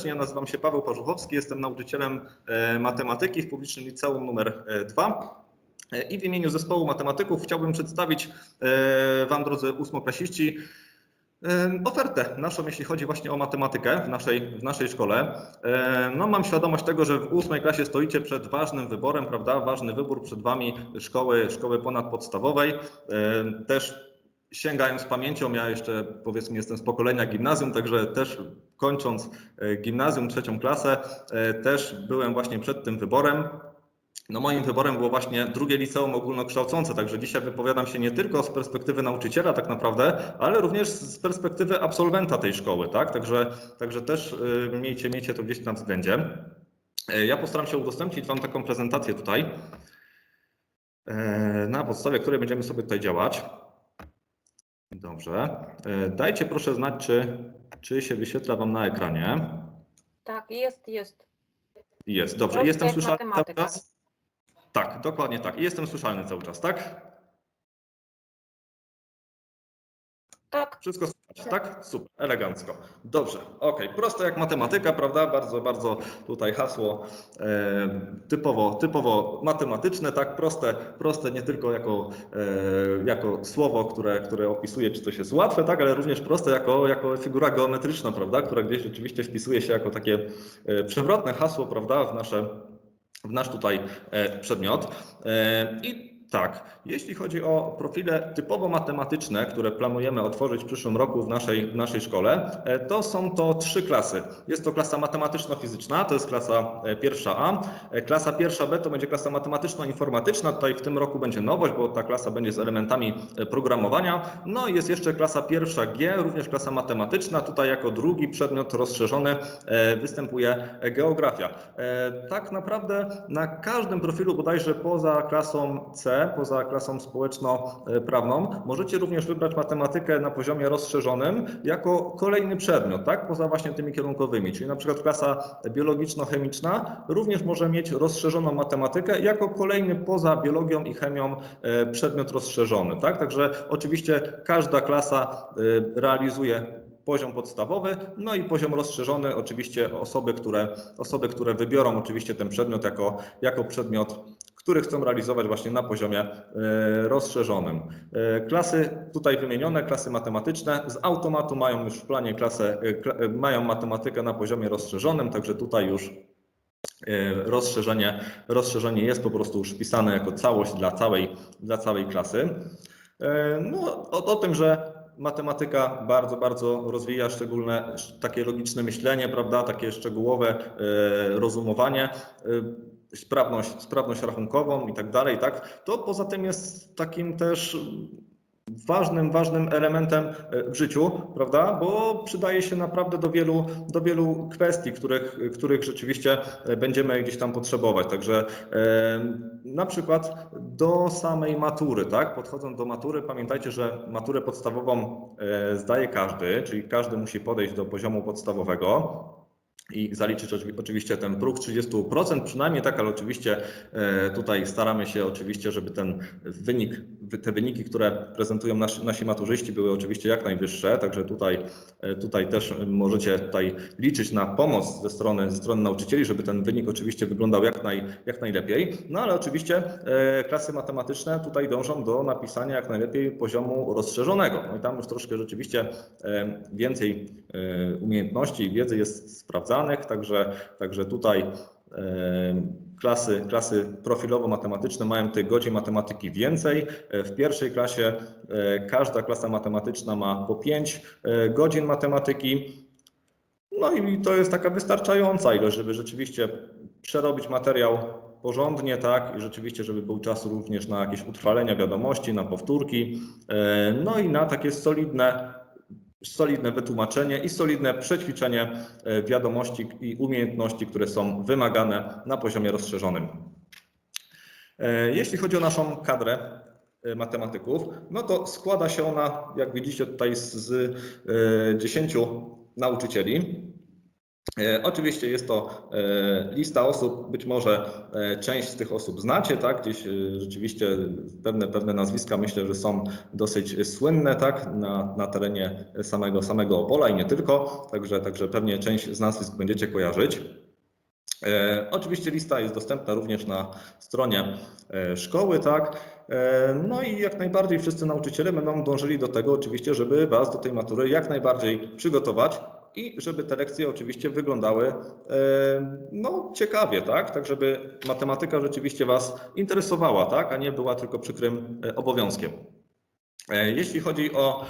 serdecznie. Ja nazywam się Paweł Parzuchowski, jestem nauczycielem e, matematyki w Publicznym Liceum numer 2. I w imieniu zespołu matematyków chciałbym przedstawić e, Wam, drodzy ósmoklasiści, e, ofertę naszą, jeśli chodzi właśnie o matematykę w naszej, w naszej szkole. E, No, mam świadomość tego, że w ósmej klasie stoicie przed ważnym wyborem, prawda? Ważny wybór przed Wami szkoły, szkoły ponadpodstawowej. E, Też sięgając pamięcią, ja jeszcze powiedzmy jestem z pokolenia gimnazjum, także też kończąc e, gimnazjum, trzecią klasę, e, też byłem właśnie przed tym wyborem. No moim wyborem było właśnie drugie liceum ogólnokształcące, także dzisiaj wypowiadam się nie tylko z perspektywy nauczyciela tak naprawdę, ale również z perspektywy absolwenta tej szkoły, tak? Także, także też y, miejcie, miejcie to gdzieś w względzie. E, Ja postaram się udostępnić Wam taką prezentację tutaj, e, na podstawie której będziemy sobie tutaj działać. Dobrze. E, Dajcie proszę znać, czy, czy się wyświetla Wam na ekranie. Tak, jest, jest. Jest, dobrze. Jestem słyszalny cały matematyka. czas? Tak, dokładnie tak. Jestem słyszalny cały czas, tak? Tak, Wszystko tak? Super, elegancko. Dobrze, okej. Proste jak matematyka, prawda? Bardzo, bardzo tutaj hasło e, typowo, typowo matematyczne, tak? Proste, proste nie tylko jako, e, jako słowo, które, które opisuje, czy coś jest łatwe, tak? Ale również proste jako, jako figura geometryczna, prawda? Która gdzieś rzeczywiście wpisuje się jako takie e, przewrotne hasło, prawda? W nasze w nasz tutaj e, przedmiot. E, I tak, jeśli chodzi o profile typowo matematyczne, które planujemy otworzyć w przyszłym roku w naszej, w naszej szkole, e, to są to trzy klasy. Jest to klasa matematyczno-fizyczna, to jest klasa e, pierwsza A. E, Klasa pierwsza B to będzie klasa matematyczno-informatyczna. Tutaj w tym roku będzie nowość, bo ta klasa będzie z elementami programowania. No i jest jeszcze klasa pierwsza G, również klasa matematyczna. Tutaj jako drugi przedmiot rozszerzony występuje geografia. Tak naprawdę na każdym profilu bodajże poza klasą C, poza klasą społeczno-prawną, możecie również wybrać matematykę na poziomie rozszerzonym jako kolejny przedmiot, tak? Poza właśnie tymi kierunkowymi, czyli na przykład klasa biologiczno-chemiczna również może mieć rozszerzoną matematykę jako kolejny poza biologią i chemią e, przedmiot rozszerzony, tak? Także oczywiście każda klasa e, realizuje poziom podstawowy, no i poziom rozszerzony, oczywiście osoby, które, osoby, które wybiorą oczywiście ten przedmiot jako, jako przedmiot, który chcą realizować właśnie na poziomie e, rozszerzonym. E, Klasy tutaj wymienione, klasy matematyczne, z automatu mają już w planie klasę, e, mają matematykę na poziomie rozszerzonym, także tutaj już rozszerzenie, rozszerzenie jest po prostu już wpisane jako całość dla całej, dla całej klasy. No, o, o tym, że matematyka bardzo, bardzo rozwija szczególne sz- takie logiczne myślenie, prawda, takie szczegółowe rozumowanie, sprawność, sprawność rachunkową i tak dalej, tak, to poza tym jest takim też ważnym, ważnym elementem e, w życiu, prawda? Bo przydaje się naprawdę do wielu, do wielu kwestii, których, których rzeczywiście e, będziemy gdzieś tam potrzebować. Także e, na przykład do samej matury, tak? Podchodząc do matury, pamiętajcie, że maturę podstawową zdaje każdy, czyli każdy musi podejść do poziomu podstawowego i zaliczyć oczywi- oczywiście ten próg 30%, przynajmniej tak, ale oczywiście e, tutaj staramy się oczywiście, żeby ten wynik, wy- te wyniki, które prezentują nasi, nasi maturzyści były oczywiście jak najwyższe, także tutaj, e, tutaj też możecie tutaj liczyć na pomoc ze strony, ze strony nauczycieli, żeby ten wynik oczywiście wyglądał jak, naj, jak najlepiej, no ale oczywiście e, klasy matematyczne tutaj dążą do napisania jak najlepiej poziomu rozszerzonego, no i tam już troszkę rzeczywiście więcej umiejętności i wiedzy jest sprawdzanych, także, także tutaj e, klasy, klasy profilowo-matematyczne mają tych godzin matematyki więcej. E, W pierwszej klasie e, każda klasa matematyczna ma po 5 godzin matematyki. No i to jest taka wystarczająca ilość, żeby rzeczywiście przerobić materiał porządnie, tak, i rzeczywiście, żeby był czas również na jakieś utrwalenia wiadomości, na powtórki, no i na takie solidne, solidne wytłumaczenie i solidne przećwiczenie e, wiadomości i umiejętności, które są wymagane na poziomie rozszerzonym. E, Jeśli chodzi o naszą kadrę e, matematyków, no to składa się ona, jak widzicie tutaj, z, z e, 10 nauczycieli. E, Oczywiście jest to e, lista osób, być może e, część z tych osób znacie, tak? Gdzieś rzeczywiście pewne, pewne nazwiska myślę, że są dosyć słynne, tak? Na, na terenie samego, samego Opola i nie tylko, także, także pewnie część z nazwisk będziecie kojarzyć. Oczywiście lista jest dostępna również na stronie szkoły, tak. No i jak najbardziej wszyscy nauczyciele będą dążyli do tego oczywiście, żeby Was do tej matury jak najbardziej przygotować i żeby te lekcje oczywiście wyglądały e, no, ciekawie, tak? Tak, żeby matematyka rzeczywiście Was interesowała, tak? A nie była tylko przykrym e, obowiązkiem. E, Jeśli chodzi o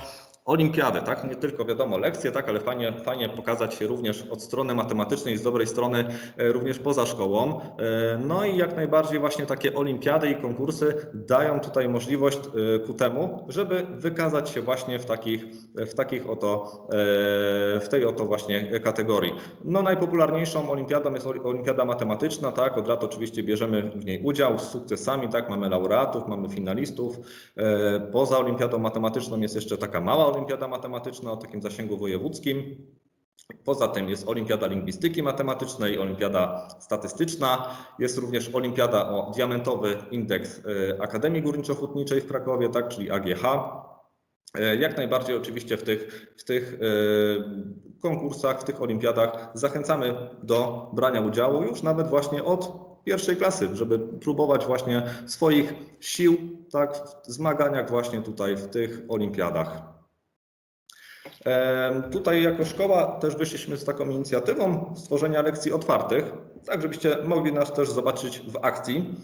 olimpiadę, tak? Nie tylko wiadomo lekcje, tak, ale fajnie, fajnie pokazać się również od strony matematycznej, z dobrej strony e, również poza szkołą. E, No i jak najbardziej właśnie takie olimpiady i konkursy dają tutaj możliwość e, ku temu, żeby wykazać się właśnie w takich, w takich oto, w tej oto właśnie kategorii. No najpopularniejszą olimpiadą jest oli- olimpiada matematyczna, tak, od lat oczywiście bierzemy w niej udział z sukcesami, tak, mamy laureatów, mamy finalistów. Poza olimpiadą matematyczną jest jeszcze taka mała olimpiada matematyczna o takim zasięgu wojewódzkim. Poza tym jest Olimpiada Lingwistyki Matematycznej, Olimpiada Statystyczna, jest również Olimpiada o diamentowy indeks e, Akademii Górniczo-Hutniczej w Krakowie, tak, czyli AGH. E, Jak najbardziej oczywiście w tych, w tych e, konkursach, w tych olimpiadach zachęcamy do brania udziału już nawet właśnie od pierwszej klasy, żeby próbować właśnie swoich sił tak, w zmaganiach właśnie tutaj w tych olimpiadach. Tutaj jako szkoła też wyszliśmy z taką inicjatywą stworzenia lekcji otwartych, tak żebyście mogli nas też zobaczyć w akcji.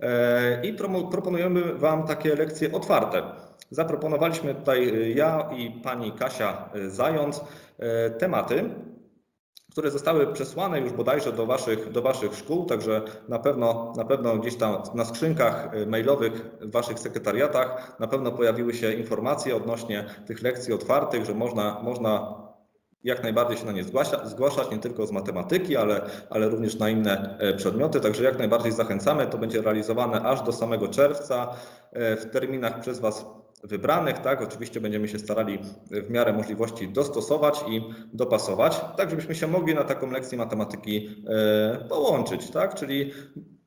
E, I proponujemy Wam takie lekcje otwarte. Zaproponowaliśmy tutaj y, ja i pani Kasia y, Zając e, tematy, które zostały przesłane już bodajże do waszych, do waszych szkół, także na pewno, na pewno gdzieś tam na skrzynkach y, mailowych w waszych sekretariatach na pewno pojawiły się informacje odnośnie tych lekcji otwartych, że można, można jak najbardziej się na nie zgłasza, zgłaszać, nie tylko z matematyki, ale, ale również na inne e, przedmioty, także jak najbardziej zachęcamy. To będzie realizowane aż do samego czerwca e, w terminach przez Was wybranych, tak? Oczywiście będziemy się starali w miarę możliwości dostosować i dopasować, tak żebyśmy się mogli na taką lekcję matematyki e, połączyć, tak? Czyli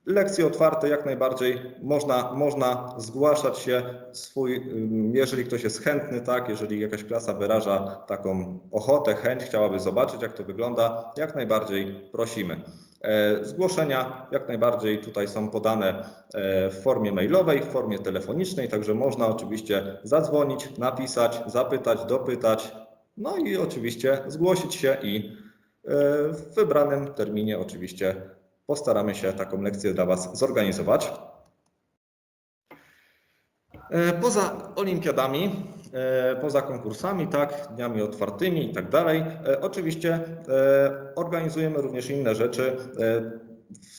lekcje otwarte jak najbardziej można, można zgłaszać się swój, jeżeli ktoś jest chętny, tak, jeżeli jakaś klasa wyraża taką ochotę, chęć, chciałaby zobaczyć jak to wygląda, jak najbardziej prosimy. E, Zgłoszenia jak najbardziej tutaj są podane e, w formie mailowej, w formie telefonicznej, także można oczywiście zadzwonić, napisać, zapytać, dopytać, no i oczywiście zgłosić się i e, w wybranym terminie oczywiście postaramy się taką lekcję dla Was zorganizować. E, Poza olimpiadami, e, poza konkursami, tak, dniami otwartymi i tak dalej, e, oczywiście organizujemy również inne rzeczy.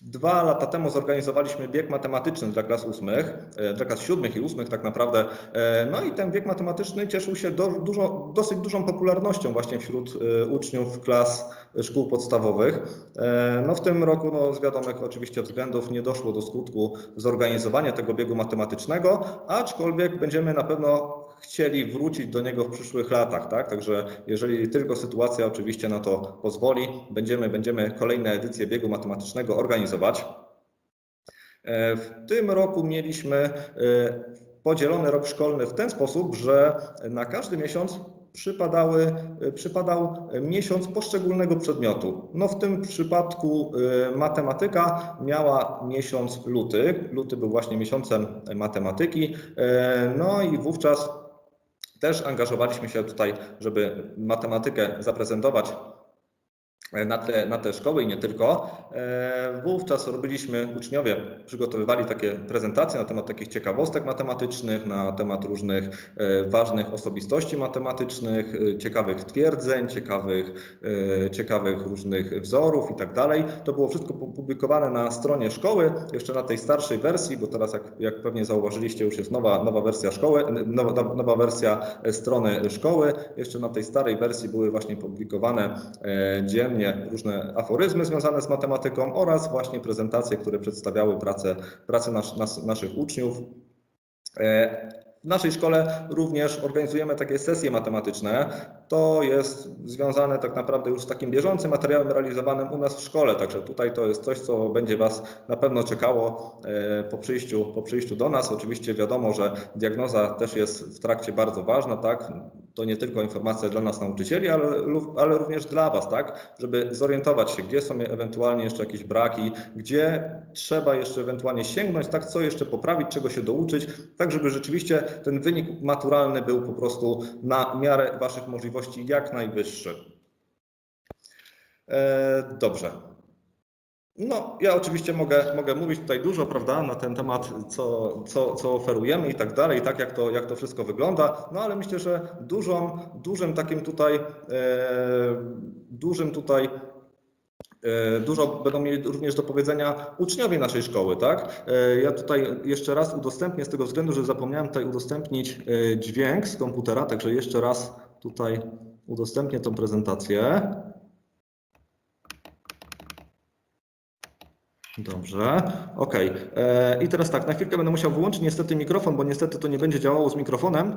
Dwa lata temu zorganizowaliśmy bieg matematyczny dla klas ósmych, e, dla klas siódmych i ósmych tak naprawdę. E, No i ten bieg matematyczny cieszył się do, dużo, dosyć dużą popularnością właśnie wśród e, uczniów klas szkół podstawowych. No w tym roku no, z wiadomych oczywiście względów nie doszło do skutku zorganizowania tego biegu matematycznego, aczkolwiek będziemy na pewno chcieli wrócić do niego w przyszłych latach, tak? Także jeżeli tylko sytuacja oczywiście na to pozwoli, będziemy, będziemy kolejne edycje biegu matematycznego organizować. E, W tym roku mieliśmy e, podzielony rok szkolny w ten sposób, że na każdy miesiąc przypadały, e, przypadał miesiąc poszczególnego przedmiotu. No w tym przypadku matematyka miała miesiąc luty. Luty był właśnie miesiącem matematyki. No i wówczas też angażowaliśmy się tutaj, żeby matematykę zaprezentować na te, na te szkoły i nie tylko. E, Wówczas robiliśmy, uczniowie przygotowywali takie prezentacje na temat takich ciekawostek matematycznych, na temat różnych e, ważnych osobistości matematycznych, e, ciekawych twierdzeń, ciekawych, ciekawych różnych wzorów i tak dalej. To było wszystko publikowane na stronie szkoły, jeszcze na tej starszej wersji, bo teraz jak, jak pewnie zauważyliście już jest nowa, nowa wersja szkoły, nowa, nowa wersja strony szkoły. Jeszcze na tej starej wersji były właśnie publikowane e, różne aforyzmy związane z matematyką oraz właśnie prezentacje, które przedstawiały pracę, pracę nas, nas, naszych uczniów. E, W naszej szkole również organizujemy takie sesje matematyczne. To jest związane tak naprawdę już z takim bieżącym materiałem realizowanym u nas w szkole, także tutaj to jest coś, co będzie Was na pewno czekało e, po przyjściu, po przyjściu do nas. Oczywiście wiadomo, że diagnoza też jest w trakcie bardzo ważna, tak? To nie tylko informacja dla nas nauczycieli, ale, ale również dla Was, tak? Żeby zorientować się, gdzie są ewentualnie jeszcze jakieś braki, gdzie trzeba jeszcze ewentualnie sięgnąć, tak? Co jeszcze poprawić, czego się douczyć, tak żeby rzeczywiście ten wynik maturalny był po prostu na miarę Waszych możliwości jak najwyższy. E, Dobrze. No, ja oczywiście mogę, mogę mówić tutaj dużo, prawda, na ten temat, co, co, co oferujemy i tak dalej, tak jak to, jak to wszystko wygląda, no ale myślę, że dużą, dużym takim tutaj, e, dużym tutaj e, Dużo będą mieli również do powiedzenia uczniowie naszej szkoły, tak? E, Ja tutaj jeszcze raz udostępnię z tego względu, że zapomniałem tutaj udostępnić e, dźwięk z komputera, także jeszcze raz tutaj udostępnię tą prezentację. Dobrze, okej. E, I teraz tak, na chwilkę będę musiał wyłączyć niestety mikrofon, bo niestety to nie będzie działało z mikrofonem.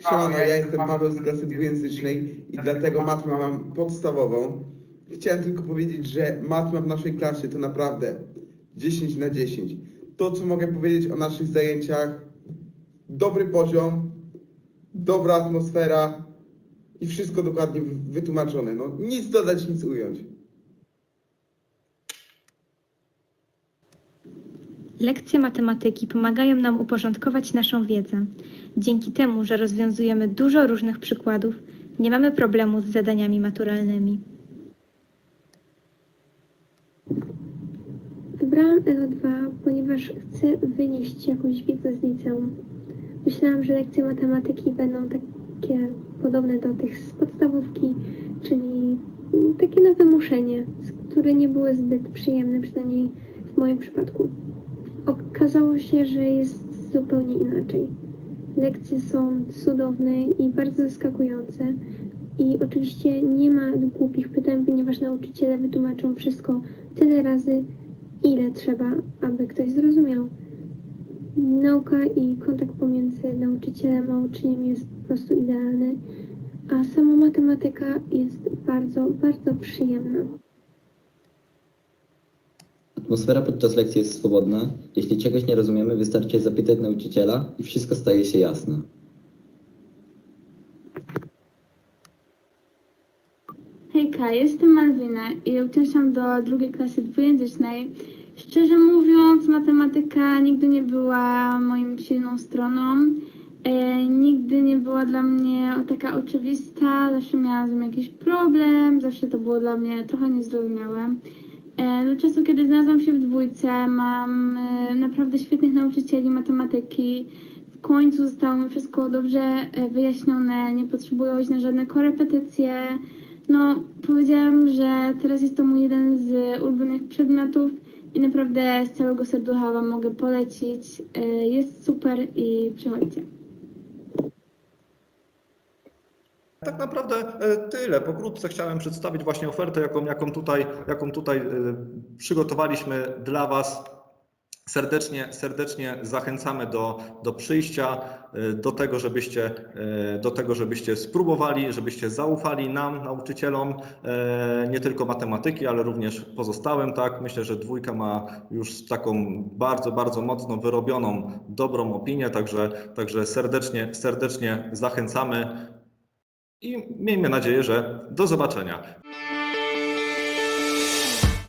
Siemano, ja jestem Paweł z klasy dwujęzycznej i dlatego matmę mam podstawową. Chciałem tylko powiedzieć, że matma w naszej klasie to naprawdę 10 na 10. To, co mogę powiedzieć o naszych zajęciach, dobry poziom, dobra atmosfera i wszystko dokładnie wy- wytłumaczone. No, nic dodać, nic ująć. Lekcje matematyki pomagają nam uporządkować naszą wiedzę. Dzięki temu, że rozwiązujemy dużo różnych przykładów, nie mamy problemu z zadaniami maturalnymi. Wybrałam LO2, ponieważ chcę wynieść jakąś wiedzę z liceum. Myślałam, że lekcje matematyki będą takie podobne do tych z podstawówki, czyli takie na wymuszenie, które nie były zbyt przyjemne, przynajmniej w moim przypadku. Okazało się, że jest zupełnie inaczej. Lekcje są cudowne i bardzo zaskakujące. I oczywiście nie ma głupich pytań, ponieważ nauczyciele wytłumaczą wszystko tyle razy, ile trzeba, aby ktoś zrozumiał. Nauka i kontakt pomiędzy nauczycielem a uczniem jest po prostu idealny, a sama matematyka jest bardzo, bardzo przyjemna. Atmosfera podczas lekcji jest swobodna. Jeśli czegoś nie rozumiemy, wystarczy zapytać nauczyciela i wszystko staje się jasne. Hejka, jestem Malwina i uczęszczam do drugiej klasy dwujęzycznej. Szczerze mówiąc, matematyka nigdy nie była moją silną stroną. E, nigdy nie była dla mnie taka oczywista, zawsze miałam z nią jakiś problem, zawsze to było dla mnie trochę niezrozumiałe. E, do czasu, kiedy znalazłam się w dwójce, mam e, naprawdę świetnych nauczycieli matematyki. W końcu zostało mi wszystko dobrze e, wyjaśnione, nie potrzebuję iść na żadne korepetycje. No, powiedziałam, że teraz jest to mój jeden z ulubionych przedmiotów i naprawdę z całego serducha Wam mogę polecić. E, Jest super i przychodźcie. Tak naprawdę e, tyle. Pokrótce chciałem przedstawić właśnie ofertę, jaką, jaką, tutaj, jaką tutaj e, przygotowaliśmy dla Was. Serdecznie, serdecznie zachęcamy do, do przyjścia, e, do tego, żebyście, e, do tego, żebyście spróbowali, żebyście zaufali nam, nauczycielom, e, nie tylko matematyki, ale również pozostałym. Tak? Myślę, że dwójka ma już taką bardzo, bardzo mocno wyrobioną, dobrą opinię, także, także serdecznie, serdecznie zachęcamy i miejmy nadzieję, że do zobaczenia.